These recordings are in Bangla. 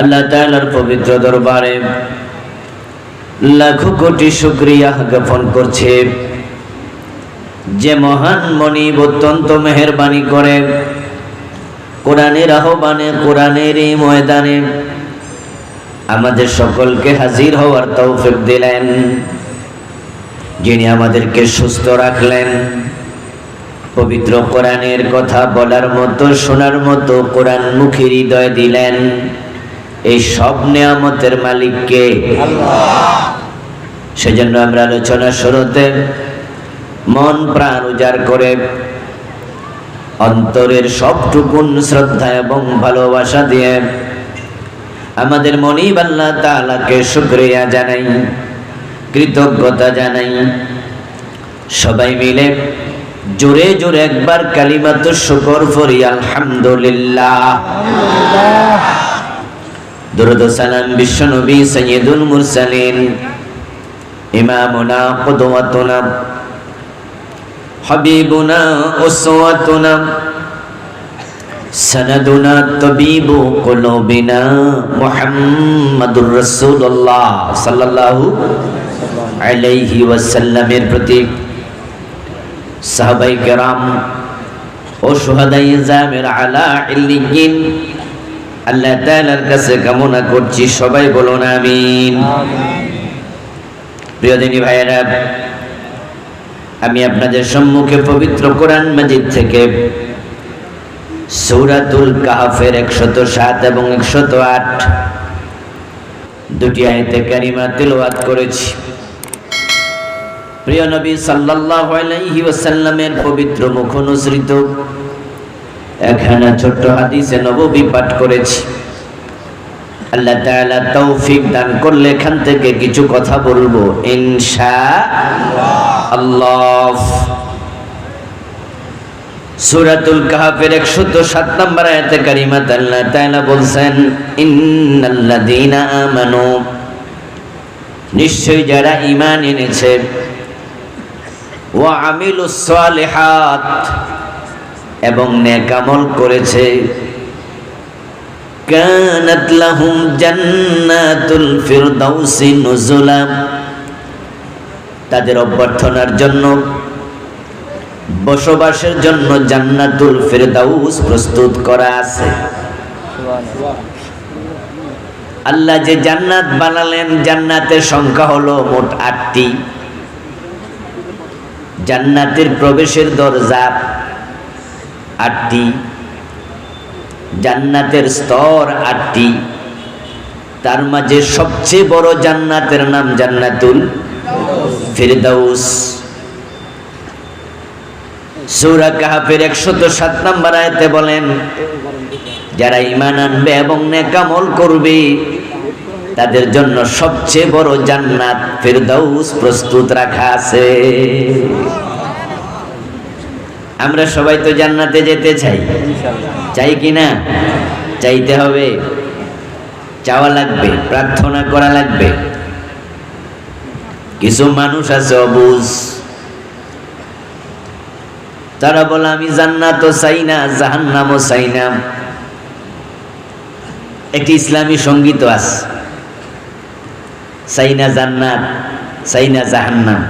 আল্লাহ তাআলার পবিত্র দরবারে লাখো কোটি শুক্রিয়া জ্ঞাপন করছে। যে মহান মনিব অত্যন্ত মেহরবানি করে কোরআনের আহ্বানে, কোরআনের এই ময়দানে আমাদের সকলকে হাজির হওয়ার তৌফিক দিলেন, যিনি আমাদেরকে সুস্থ রাখলেন। পবিত্র কোরআনের কথা বলার মতো, শোনার মতো কোরআন মুখী হৃদয় দিলেন। এই সব নেয়ামতের মালিককে? সেজন্য আমরা আলোচনা শুরুতে মন প্রাণ উজাড় করে অন্তরের সবটুকুন শ্রদ্ধা এবং ভালোবাসা দিয়ে আমাদের মনিব আল্লাহ তাআলাকে শুকরিয়া জানাই কৃতজ্ঞতা জানাই। সবাই মিলে জোরে জোরে একবার কালিমাত শুকর ফরি আলহামদুলিল্লাহ। দুরুদ সালাম বিশ্ব নবী সৈয়দুল মুরসালিন, ইমামুনা কুদওয়াতুনা হাবিবুনা, উসওয়াতুনা, সনদুনা, তবিবু কুলুবিনা মুহাম্মাদুর রাসূলুল্লাহ সাল্লাল্লাহু আলাইহি ওয়াসাল্লামের প্রতি। সাহাবাই কেরাম ও সুহাদাই জামের আলা ইল্লিগিন আল্লাহ তাআলার কাছে কামনা করছি, সবাই বলুন আমিন। প্রিয় দিনী ভাইয়েরা, আমি আপনাদের সম্মুখে পবিত্র কোরআন মাজিদ থেকে সৌরাতুল কাহাফের একশত সাত এবং একশত আট দুটি আয়তে কারিমা তিলওয়াত করেছি। প্রিয় নবী সাল্লাল্লাহু আলাইহি ওয়াসাল্লামের পবিত্র মুখ অনুসৃত। একখানা ছোট্ট হাদিসে নববী পাঠ করেছি। আল্লাহ তাআলা তৌফিক দান করলে এখান থেকে কিছু কথা বলব। ইনশা আল্লাহ সূরাতুল কাহাফের 107 নম্বর আয়াতে কারিমাত আল্লাহ তাআলা বলছেন, ইন্নাল্লাযীনা আমানু। নিশ্চয় যারা ঈমান এনেছে। ওয়া আমিলুস সালিহাত। এবং নেকামল করেছে। তাদের অভ্যর্থনার জন্য, বসবাসের জন্য জান্নাতুল ফিরদাউস প্রস্তুত করা আছে। আল্লাহ যে জান্নাত বানালেন, জান্নাতের সংখ্যা হলো মোট আটটি। জান্নাতের প্রবেশের দরজা আটটি জান্নাতের স্তর আটটি তার মাঝে সবচেয়ে বড় জান্নাতের নাম জান্নাতুল ফিরদাউস। সূরা কাহাফের একশত সাত নম্বর আয়াতে বলেন, যারা ইমান আনবে এবং নেকামল করবে, তাদের জন্য সবচেয়ে বড় জান্নাত ফেরদাউস প্রস্তুত রাখা আছে। আমরা সবাই তো জান্নাতে যেতে চাই। চাই কি না? চাইতে হবে। চাওয়া লাগবে, প্রার্থনা করা লাগবে। কিছু মানুষ আছে অবুজ। তারা বলে, আমি জান্নাতও চাই না, জাহান্নামও চাই না। একটি ইসলামী সংগীত আছে। চাই না জান্নাত, চাই না জাহান্নাম।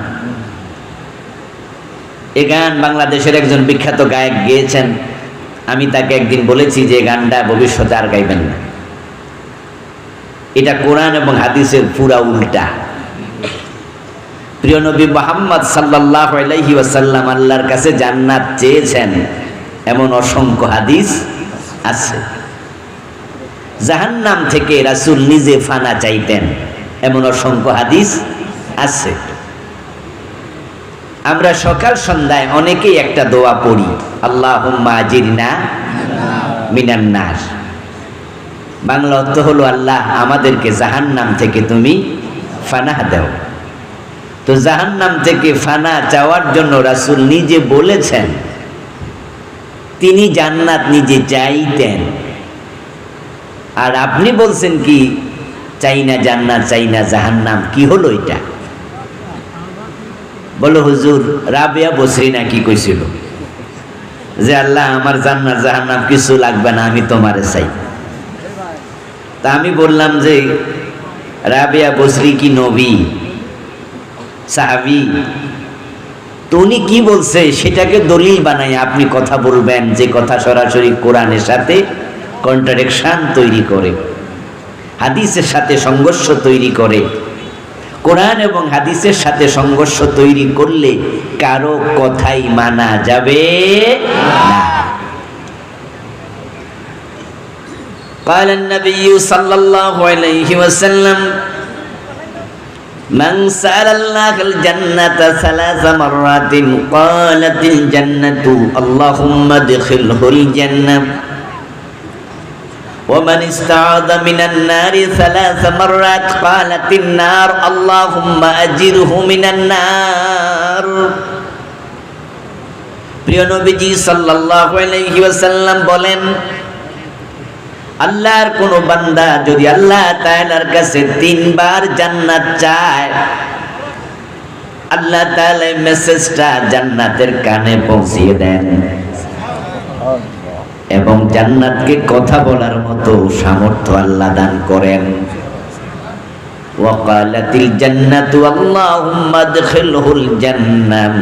এ গান বাংলাদেশের একজন বিখ্যাত গায়ক গেয়েছেন। আমি তাকে একদিন বলেছি যে গানটা ভবিষ্যতে আর গাইবেন না। এটা কোরআন এবং হাদিসের পুরা উল্টা। প্রিয় নবী মোহাম্মদ সাল্লাহ আলাইহি ওয়াসাল্লাম আল্লাহর কাছে জান্নাত চেয়েছেন, এমন অসংখ্য হাদিস আছে। জাহান্নাম থেকে রাসূল নিজে ফানা চাইতেন, এমন অসংখ্য হাদিস আছে। আমরা সকাল সন্ধ্যায় অনেকেই একটা দোয়া পড়ি। আল্লাহ আজিরনা মিনান্নার বাংলা অর্থ হলো, আল্লাহ আমাদেরকে জাহান্নাম থেকে তুমি ফানা দাও। তো জাহান্নাম থেকে ফানা চাওয়ার জন্য রাসূল নিজে বলেছেন, তিনি জান্নাত নিজে চাইতেন। আর আপনি বলছেন কি, চাই না জান্নাত, চাই না জাহান্নাম, কি হলো এটা? বলো, হুজুর, রাবিয়া বসরি না কি কইছিল। যে আল্লাহ, আমার জান্নাত, জাহান্নাম কিছু লাগবে না, আমি তোমারে চাই। তা আমি বললাম যে, রাবিয়া বসরি কি নবী? সাহাবি? উনি কি বলছে, সেটাকে দলিল বানাই আপনি কথা বলবেন, যে কথা সরাসরি কোরআনের সাথে কন্ট্রাডিকশন তৈরি করে, হাদিসের সাথে সংঘর্ষ তৈরি করে। কোরআন এবং হাদিসের সাথে সংঘর্ষ তৈরি করলে কারো কথাই মানা যাবে না قال النبي صلى الله عليه وسلم من سأل الله الجنة ثلاث مرات قالت الجنة اللهم ادخله الجنة ومن استعاذ من النار ثلاث مرات قالت النار اللهم أجره من النار প্রিয় নবীজি সাল্লাল্লাহু আলাইহি ওয়াসাল্লাম বলেন আল্লাহর কোন বান্দা যদি আল্লাহ তাআলার কাছে তিনবার জান্নাত চায় আল্লাহ তাআলা মেসেজটা জান্নাতের কানে পৌঁছিয়ে দেন এবং জান্নাতকে কথা বলার মতো সামর্থ্য আল্লাহ দান করেন। ওয়াকালাতিল জান্নাতু আল্লাহুম্মা আদখিলহুল জান্নাম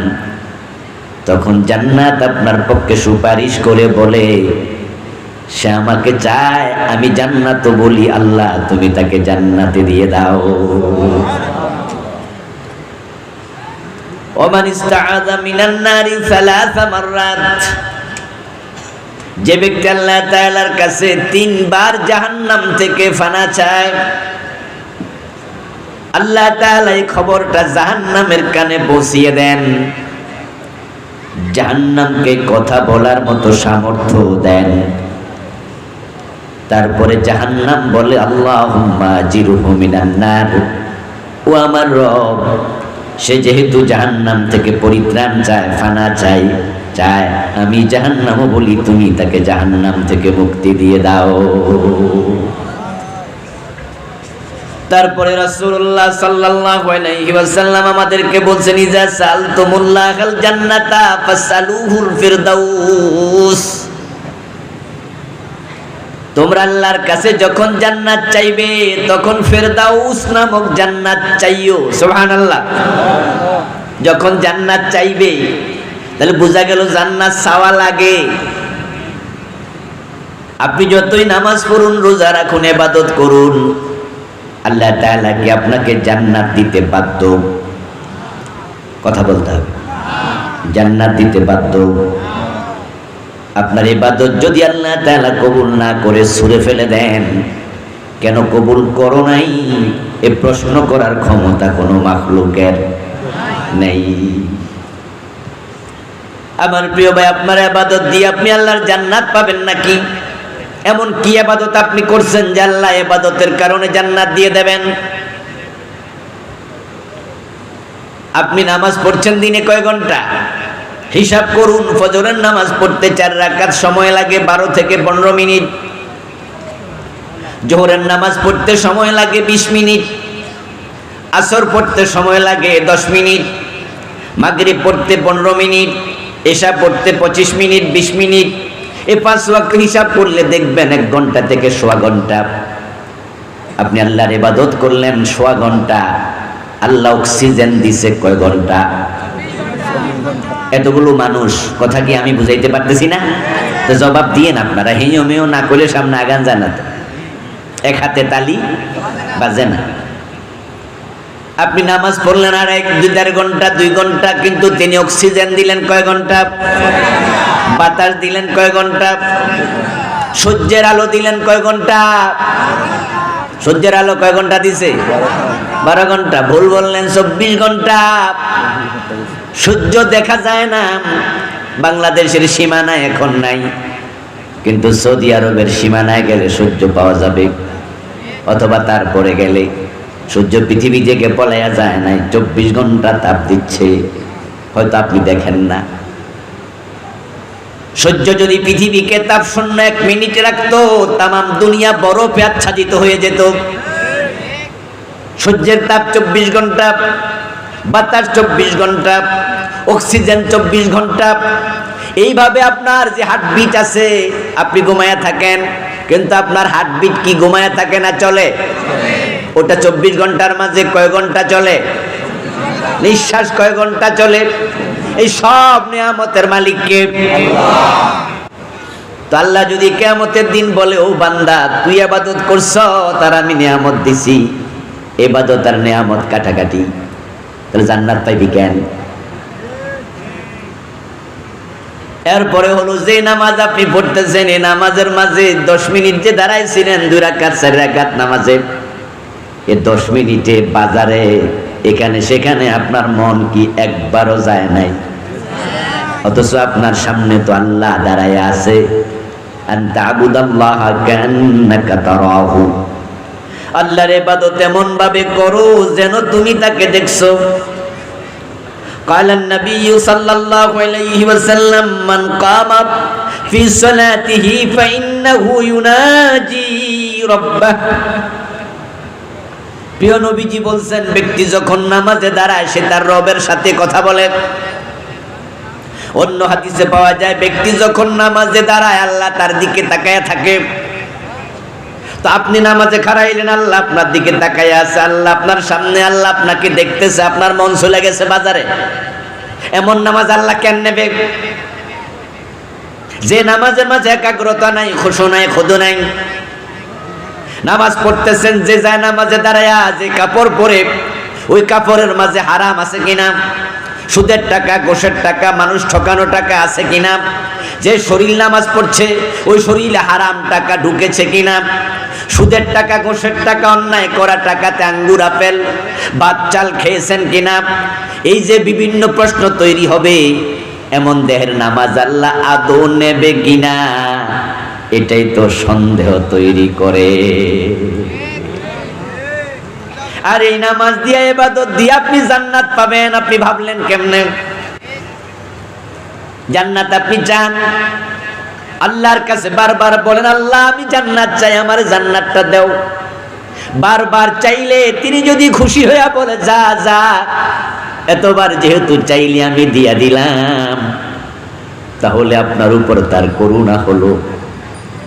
তখন জান্নাত আপনার পক্ষে সুপারিশ করে বলে, সে আমাকে চায়, আমি জান্নাত বলি, আল্লাহ, তুমি তাকে জান্নাতে দিয়ে দাও। ওমান ইস্তাআযা মিনান নারি সালাসা মাররাত। যে ব্যক্তি আল্লাহ তাআলার কাছে তিনবার জাহান্নাম থেকে ফানা চায়, আল্লাহ তাআলা খবরটা জাহান্নামের কানে পৌঁছিয়ে দেন। জাহান্নামকে কথা বলার মতো সামর্থ্য দেন। তারপরে জাহান্নাম বলে, আল্লাহুম্মা জিরুহু মিনান নার। ও আমার রব, সে যেহেতু জাহান্নাম থেকে পরিত্রাণ চায়, ফানা চাই চায়, আমি জাহান্নামও বলি, তুমি তাকে জাহান্নাম থেকে মুক্তি দিয়ে দাও। তারপরে রাসূলুল্লাহ সাল্লাল্লাহু আলাইহি ওয়াসাল্লাম আমাদেরকে বলছেন ইজা জান্নাতা ফাসালুহুল ফিরদাউস। তোমরা আল্লাহর কাছে যখন জান্নাত চাইবে, তখন ফেরদাউস নামক জান্নাত চাইও সুবহানাল্লাহ। যখন জান্নাত চাইবে তাহলে বোঝা গেল জান্নাত চাওয়া লাগে। আপনি যতই নামাজ পড়ুন, রোজা রাখুন এবাদত করুন, আল্লাহ তাআলা কি আপনাকে জান্নাত দিতে বাধ্য? কথা বলতে হবে। জান্নাত দিতে বাধ্য? আপনার ইবাদত যদি আল্লাহ তাআলা কবুল না করে ছুঁড়ে ফেলে দেন, কেন কবুল করো নাই? এ প্রশ্ন করার ক্ষমতা কোনো মাখলুকের নেই। আমার প্রিয় ভাই, আপনার আবাদত দিয়ে আপনি আল্লাহর জান্নাত পাবেন নাকি? এমন কি আবাদত আপনি করছেন যে আল্লাহ এবাদতের কারণে জান্নাত দিয়ে দেবেন? আপনি নামাজ পড়ছেন দিনে কয় ঘণ্টা? হিসাব করুন, ফজরের নামাজ পড়তে চার রাকাত সময় লাগে বারো থেকে পনেরো মিনিট। জোহরের নামাজ পড়তে সময় লাগে বিশ মিনিট। আসর পড়তে সময় লাগে দশ মিনিট। মাগরিব পড়তে পনেরো মিনিট। এশা পড়তে পঁচিশ মিনিট, বিশ মিনিট। এ পাঁচ ওয়াক্ত হিসাব করলে দেখবেন এক ঘণ্টা থেকে সোয়া ঘণ্টা। আপনি আল্লাহর ইবাদত করলেন, সোয়া ঘণ্টা। আল্লাহ অক্সিজেন দিছে কয় ঘণ্টা? এতগুলো মানুষ, কথা কি আমি বুঝাইতে পারতেছি না? তো জবাব দিয়েন আপনারা হেঁয়ো মেয়েও না করলে সামনে আগান জানাতে। এক হাতে তালি বাজে না। আপনি নামাজ পড়লেন আর এক, দুই, দেড় ঘণ্টা, দুই ঘণ্টা, কিন্তু তিনি অক্সিজেন দিলেন কয় ঘণ্টা? বাতাস দিলেন কয় ঘণ্টা? সূর্যের আলো দিলেন কয় ঘণ্টা? সূর্যের আলো কয় ঘণ্টা দিছে? বারো ঘণ্টা। ভুল বললেন চব্বিশ ঘণ্টা। সূর্য দেখা যায় না। বাংলাদেশের সীমানা এখন নাই। কিন্তু সৌদি আরবের সীমানায় গেলে সূর্য পাওয়া যাবে। অথবা তারপরে গেলে। সূর্য পৃথিবী থেকে পলাইয়া যায় নাই, চব্বিশ ঘণ্টা তাপ দিচ্ছে। হয়তো আপনি দেখেন না। সূর্য যদি পৃথিবীকে তাপ শূন্য এক মিনিট রাখতো, তামাম দুনিয়া বরফে আচ্ছাদিত হয়ে যেত। সূর্যের তাপ চব্বিশ ঘণ্টা বাতাস চব্বিশ ঘণ্টা অক্সিজেন চব্বিশ ঘণ্টা এইভাবে আপনার যে হার্টবিট আছে, আপনি ঘুমায়া থাকেন, কিন্তু আপনার হার্টবিট কি ঘুমায়া থাকে না, চলে? ওটা চব্বিশ ঘণ্টার মাঝে কয় ঘণ্টা চলে? নিঃশ্বাস কয় ঘণ্টা চলে? এই সব নিয়ামতের মালিককে তো আল্লাহ যদি কেয়ামতের দিন বলে, ও বান্দা, তুই আবাদত করছ, তার আমি নিয়ামত দিছি। এবাদত আর নিয়ামত কাটাকাটি। তাহলে জান্নাত পাইবি কেন? এরপরে হলো, যে নামাজ আপনি পড়তেছেন, এই নামাজের মাঝে দশ মিনিট যে দাঁড়াইছিলেন, দুই রাকাত, চার রাকাত নামাজে এ দশ মিনিটে বাজারে এখানে সেখানে আপনার মন কি একবারও যায় নাই অথচ আপনার সামনে তো আল্লাহ দাঁড়ায় আছে আন্তা আবুদাল্লাহ কান্নাকা তারাহু আল্লাহর ইবাদত এমন ভাবে করো যেন তুমি তাকে দেখছো قال النبي صلى الله عليه وسلم من قام في صلاته فإنه يناجي ربه প্রিয় নবীজি বলছেন, ব্যক্তি যখন নামাজে দাঁড়ায়, সে তার রবের সাথে কথা বলে। অন্য হাদিসে পাওয়া যায়, ব্যক্তি যখন নামাজে দাঁড়ায়, আল্লাহ তার দিকে তাকায় থাকে। তো আপনি নামাজে খারাইলেন আল্লাহ আপনার দিকে তাকায় আছে, আল্লাহ আপনার সামনে, আল্লাহ আপনাকে দেখতেছে, আপনার মন চলে গেছে বাজারে। এমন নামাজ আল্লাহ কেন নেবে? যে নামাজের মাঝে একাগ্রতা নাই, খুশু নাই, খুদু নাই। নামাজ পড়তেছেন, যে যায় নামাজে দাঁড়ায়া, যে কাপড় পরে, ওই কাপড়ের মাঝে হারাম আছে কিনা? সুদের টাকা গোসের টাকা, মানুষ ঠকানো টাকা আছে কিনা? যে শরীর নামাজ পড়ছে, ওই শরীরে হারাম টাকা ঢুকেছে কিনা? সুদের টাকা গোসের টাকা, অন্যায় করা টাকাতে আঙ্গুর, আপেল বাচ্চাল খেয়েছেন কিনা? এই যে বিভিন্ন প্রশ্ন তৈরি হবে, এমন দেহের নামাজ আল্লাহ আদৌ নেবে কিনা? এটাই তো সন্দেহ তৈরি করে। আর এই নামাজ দিয়ে এবাদত দিয়ে আপনি জান্নাত পাবেন, আপনি ভাবলেন কেমনে? জান্নাত আপনি চান? আল্লাহর কাছে বারবার বলেন, আল্লাহ, আমি জান্নাত চাই, আমার জান্নাতটা দেও। বারবার চাইলে তিনি যদি খুশি হইয়া বলে, যা যা। এতবার যেহেতু চাইলে আমি দিয়া দিলাম, তাহলে আপনার উপর তার করুণা হলো।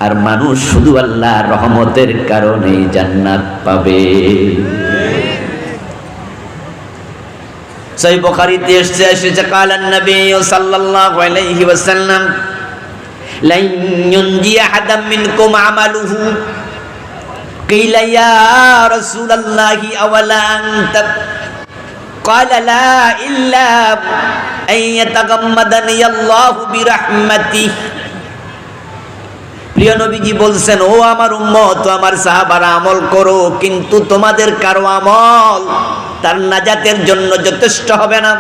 আর মানুষ শুধু আল্লাহ রহমতের কারণে জান্নাত পাবে সহি বুখারীতে এসেছে এসেছে কালান নবী সাল্লাল্লাহু আলাইহি ওয়াসাল্লাম লান ইউনজি আহাদাম মিনকুম আমালুহু قيل يا رسول الله أولا أنت قال لا إلا أن يتغمدني الله برحمته প্রিয় নবীজি বলছেন, ও আমার উম্মত, আমার সাহাবারা আমল করো, কিন্তু তোমাদের কারও আমল তার নাজাতের জন্য যথেষ্ট হবে না।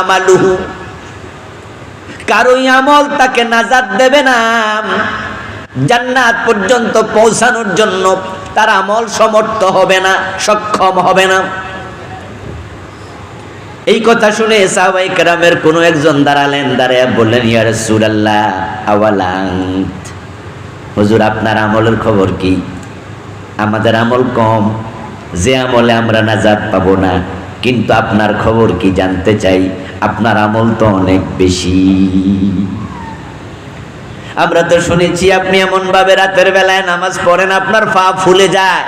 আমালুহু। কারোই আমল তাকে নাজাত দেবে না। জান্নাত পর্যন্ত পৌঁছানোর জন্য তার আমল সমর্থ হবে না, সক্ষম হবে না। এই কথা শুনে সাহাবাই কেরামের কোনো একজন দাঁড়ালেন দাঁড়ায় বললেন, ইয়া রাসূলুল্লাহ, আওয়ালান্ত? হুজুর, আপনার আমলের খবর কি? আমাদের আমল কম, যে আমলে আমরা নাজাত পাবো না, কিন্তু আপনার খবর কি জানতে চাই? আপনার আমল তো অনেক বেশি। আমরা তো শুনেছি, আপনি এমন ভাবে রাতের বেলায় নামাজ পড়েন, আপনার পা ফুলে যায়।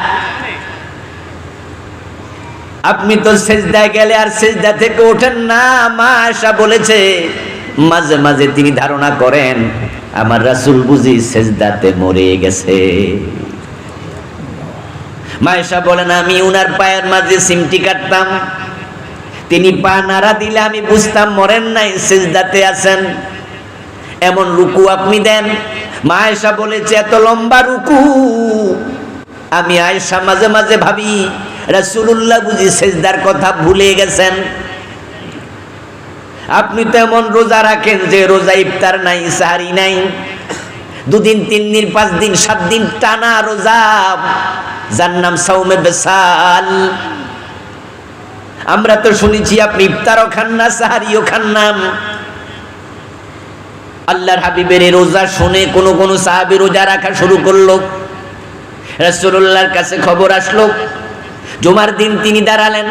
আপনি তো সেজদায় গেলে আর সেজদা থেকে ওঠেন না, মা আশা বলেছে। মাঝে মাঝে তিনি ধারণা করেন, আমার রাসুল বুঝি সেজদাতে মরে গেছে। মায়েশা বলেন, আমি উনার পায়ের মাঝে সিমটি কাটতাম। তিনি পা নাড়া দিলে আমি বুঝতাম মরেন নাই, সেজদাতে আছেন। এমন রুকু আপনি দেন। মায়েশা বলেছে, এত লম্বা রুকু। আমি আয়েশা মাঝে মাঝে ভাবি রাসূলুল্লাহ বুঝি সেজদার কথা ভুলে গেছেন। আপনি তো এমন রোজা রাখেন যে রোজা ইফতার নাই, সাহারি নাই। দুদিন, তিন দিন, পাঁচ দিন, সাত দিন টানা রোজা। যার নাম সাউমে বেসাল। আমরা তো শুনেছি আপনি ইফতারও খান না, সাহারিও খান না। আল্লাহর হাবিবের রোজা শুনে কোন কোন সাহাবি রোজা রাখা শুরু করল। রাসূলুল্লাহর কাছে খবর আসলো জুমার দিন তিনি দাঁড়ালেন।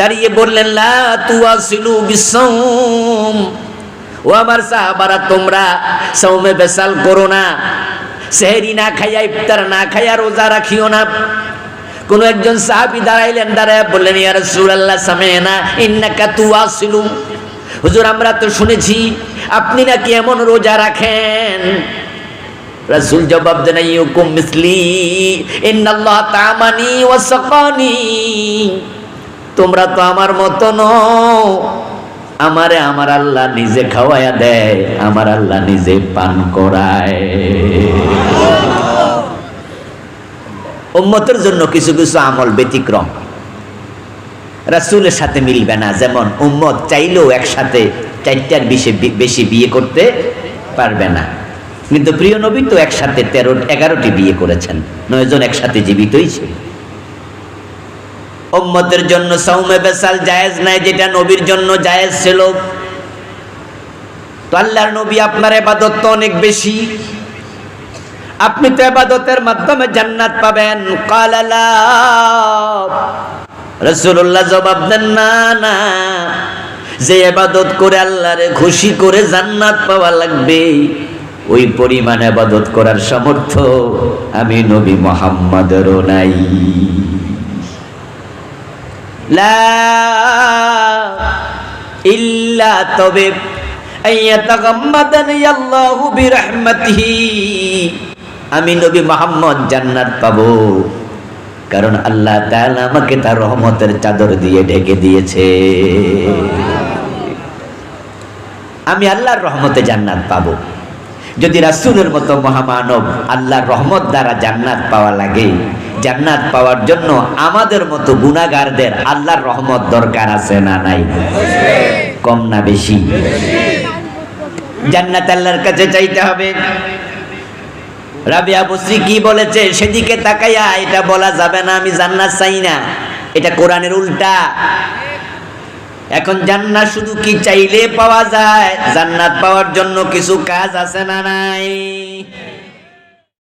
দাঁড়িয়ে বললেন, লা ও আমার সাহাবারা, তোমরা সৌমে বেসাল করো না। সেহেরি না খাইয়া, ইফতার না খাইয়া রোজা রাখিও না। কোন একজন সাহাবি দাঁড়াইলেন দাঁড়ায় বললেন, ইয়া রাসূলুল্লাহ, সামেনা, ইন্নাকা তুয়াসিলু হুজুর, আমরা তো শুনেছি, আপনি নাকি এমন রোজা রাখেন? রাসূল জবাব দেন ইউকুম মিসলি তোমরা তো আমার মতো নও। আমারে আমার আল্লাহ নিজে খাওয়ায়া দেয়, আমার আল্লাহ নিজে পান করায়। জন্য কিছু কিছু আমল ব্যতিক্রম। রাসূলের সাথে মিলবে না, যেমন উম্মত চাইলেও একসাথে চারটার বেশি বেশি বিয়ে করতে পারবে না। কিন্তু প্রিয় নবী তো একসাথে তেরো, এগারোটি বিয়ে করেছেন। নয়জন একসাথে জীবিতই ছিল। উম্মতের জন্য সৌমে বেসাল জায়েজ নাই, যেটা নবীর জন্য জায়েজ ছিল। তো আল্লাহর নবী আপনার এবাদত তো অনেক বেশি। আপনি তো এবাদতের মাধ্যমে জান্নাত পাবেন। কালালা রসুল্লাহ জবাব দেন, না না, যে এবাদত করে আল্লাহরে খুশি করে জান্নাত পাওয়া লাগবে। ওই পরিমাণ আবাদত করার সামর্থ্য আমি নবী মোহাম্মদেরও নাই। ইল্লা তবে আমি নবী মোহাম্মদ জান্নাত পাবো। কারণ আল্লাহ আমাকে তার রহমতের চাদর দিয়ে ঢেকে দিয়েছে। আমি আল্লাহর রহমতে জান্নাত পাবো। যদি রাসূলের মতো মহামানব আল্লাহর রহমত দ্বারা জান্নাত পাওয়া লাগে, জান্নাত পাওয়ার জন্য আমাদের মতো গুনাহগারদের আল্লাহর রহমত দরকার আছে না নাই? কম না বেশি? জান্নাত আল্লাহর কাছে চাইতে হবে। রাবিয়া বসরি কি বলেছে? সেদিকে তাকাইয়া এটা বলা যাবে না, আমি জান্নাত চাই না। এটা কোরআনের উল্টা। এখন জান্নাত শুধু কি চাইলে পাওয়া যায়? জান্নাত পাওয়ার জন্য কিছু কাজ আছে না নাই?